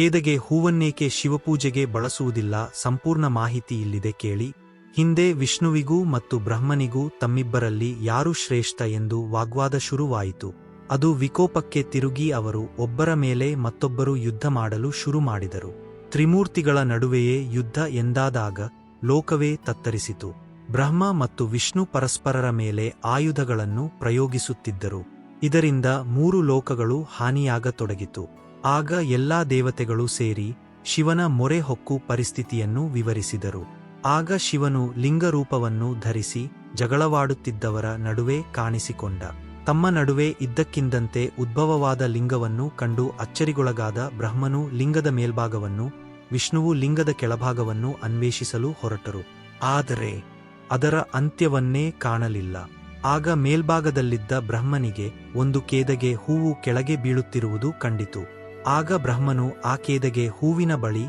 ಕೇದಗೆ ಹೂವನ್ನೇಕೆ ಶಿವಪೂಜೆಗೆ ಬಳಸುವುದಿಲ್ಲ ಸಂಪೂರ್ಣ ಮಾಹಿತಿ ಇಲ್ಲಿದೆ ಕೇಳಿ. ಹಿಂದೆ ವಿಷ್ಣುವಿಗೂ ಮತ್ತು ಬ್ರಹ್ಮನಿಗೂ ತಮ್ಮಿಬ್ಬರಲ್ಲಿ ಯಾರು ಶ್ರೇಷ್ಠ ಎಂದು ವಾಗ್ವಾದ ಶುರುವಾಯಿತು. ಅದು ವಿಕೋಪಕ್ಕೆ ತಿರುಗಿ ಅವರು ಒಬ್ಬರ ಮೇಲೆ ಮತ್ತೊಬ್ಬರು ಯುದ್ಧ ಮಾಡಲು ಶುರು ಮಾಡಿದರು. ತ್ರಿಮೂರ್ತಿಗಳ ನಡುವೆಯೇ ಯುದ್ಧ ಎಂದಾದಾಗ ಲೋಕವೇ ತತ್ತರಿಸಿತು. ಬ್ರಹ್ಮ ಮತ್ತು ವಿಷ್ಣು ಪರಸ್ಪರರ ಮೇಲೆ ಆಯುಧಗಳನ್ನು ಪ್ರಯೋಗಿಸುತ್ತಿದ್ದರು. ಇದರಿಂದ ಮೂರು ಲೋಕಗಳು ಹಾನಿಯಾಗತೊಡಗಿತು. ಆಗ ಎಲ್ಲಾ ದೇವತೆಗಳು ಸೇರಿ ಶಿವನ ಮೊರೆ ಹೊಕ್ಕು ಪರಿಸ್ಥಿತಿಯನ್ನು ವಿವರಿಸಿದರು. ಆಗ ಶಿವನು ಲಿಂಗರೂಪವನ್ನು ಧರಿಸಿ ಜಗಳವಾಡುತ್ತಿದ್ದವರ ನಡುವೆ ಕಾಣಿಸಿಕೊಂಡ. ತಮ್ಮ ನಡುವೆ ಇದ್ದಕ್ಕಿಂದಂತೆ ಉದ್ಭವವಾದ ಲಿಂಗವನ್ನು ಕಂಡು ಅಚ್ಚರಿಗೊಳಗಾದ ಬ್ರಹ್ಮನು ಲಿಂಗದ ಮೇಲ್ಭಾಗವನ್ನು, ವಿಷ್ಣುವು ಲಿಂಗದ ಕೆಳಭಾಗವನ್ನು ಅನ್ವೇಷಿಸಲು ಹೊರಟರು. ಆದರೆ ಅದರ ಅಂತ್ಯವನ್ನೇ ಕಾಣಲಿಲ್ಲ. ಆಗ ಮೇಲ್ಭಾಗದಲ್ಲಿದ್ದ ಬ್ರಹ್ಮನಿಗೆ ಒಂದು ಕೇದಗೆ ಹೂವು ಕೆಳಗೆ ಬೀಳುತ್ತಿರುವುದು ಕಂಡಿತು. ಆಗ ಬ್ರಹ್ಮನು ಆ ಕೇದಗೆ ಹೂವಿನ ಬಳಿ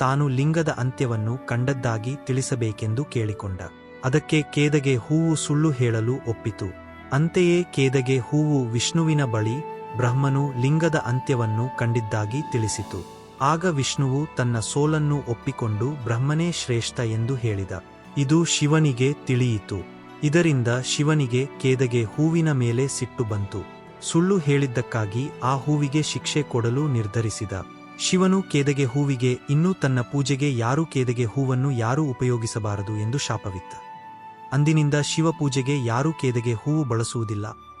ತಾನು ಲಿಂಗದ ಅಂತ್ಯವನ್ನು ಕಂಡದ್ದಾಗಿ ತಿಳಿಸಬೇಕೆಂದು ಕೇಳಿಕೊಂಡ. ಅದಕ್ಕೆ ಕೇದಗೆ ಹೂವು ಸುಳ್ಳು ಹೇಳಲು ಒಪ್ಪಿತು. ಅಂತೆಯೇ ಕೇದಗೆ ಹೂವು ವಿಷ್ಣುವಿನ ಬಳಿ ಬ್ರಹ್ಮನು ಲಿಂಗದ ಅಂತ್ಯವನ್ನು ಕಂಡಿದ್ದಾಗಿ ತಿಳಿಸಿತು. ಆಗ ವಿಷ್ಣುವು ತನ್ನ ಸೋಲನ್ನು ಒಪ್ಪಿಕೊಂಡು ಬ್ರಹ್ಮನೇ ಶ್ರೇಷ್ಠ ಎಂದು ಹೇಳಿದ. ಇದು ಶಿವನಿಗೆ ತಿಳಿಯಿತು. ಇದರಿಂದ ಶಿವನಿಗೆ ಕೇದಗೆ ಹೂವಿನ ಮೇಲೆ ಸಿಟ್ಟು ಬಂತು. ಸುಳ್ಳು ಹೇಳಿದ್ದಕ್ಕಾಗಿ ಆ ಹೂವಿಗೆ ಶಿಕ್ಷೆ ಕೊಡಲು ನಿರ್ಧರಿಸಿದ. ಶಿವನು ಕೇದಗೆ ಹೂವಿಗೆ, ಇನ್ನೂ ತನ್ನ ಪೂಜೆಗೆ ಯಾರೂ ಕೇದಗೆ ಹೂವನ್ನು ಯಾರೂ ಉಪಯೋಗಿಸಬಾರದು ಎಂದು ಶಾಪವಿತ್ತ. ಅಂದಿನಿಂದ ಶಿವಪೂಜೆಗೆ ಯಾರೂ ಕೇದಗೆ ಹೂವು ಬಳಸುವುದಿಲ್ಲ.